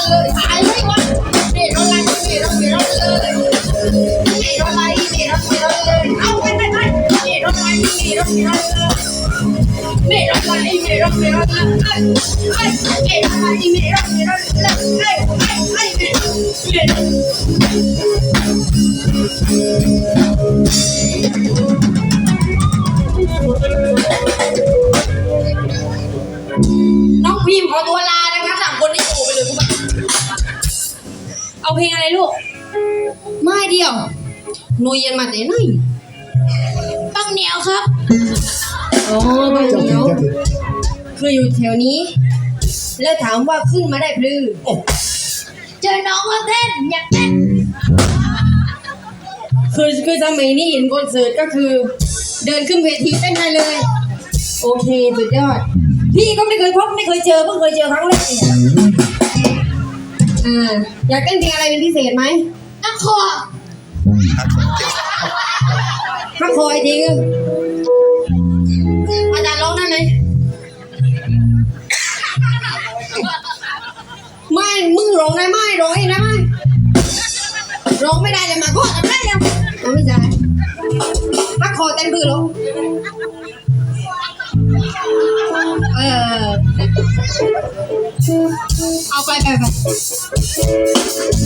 เมรอนเลยตายเลยวะเมรอนไลเมรอนเมรอนเลยเมรอนไลเมรอนเมรอนเลยเอาไปไปไปเมรอนไลเมรอนเมรอนเลยเมรอนไลเมรอนเมรอนเลยไอ้ไอ้เมรอนไลเมรอนเมรเลยไอ้ไอ้ไอ้เมรอนเมรอนน้องพิมขอตัวลานะคะสามคนนี้ เอาเพลงอะไรลูก ไม่เดียวหนูเย็นมาแต่ไหนปังเหนียวครับอ๋อบางเจ้าเดีถิ่ยนวเจ้าถิ่นคืออยู่แถวนี้ แล้วถามว่าขึ้นมาได้พลือเจอน้องเขาเต้นอยากเต้นคือคือสมัยนี้เห็นคอนเสิร์ตก็คือ เดินขึ้นเวทีเต้นได้เลย โอเคสุดยอด พี่ก็ไม่เคยพบไม่เคยเจอเพิ่งเคยเจอครั้งแรกเนี่ย อ่าอยากเต้นเพลงอะไรเป็นพิเศษไหมนักคอถ้าคอยจริงอาจารย์ร้องได้ไหมไม่ มึงร้องได้ไหมร้องเองได้ไหมร้องไม่ได้เลยมาก็ได้ยังร้องไม่ได้ถ้าคอเต้นคือร้องเออ เอาไปไปไป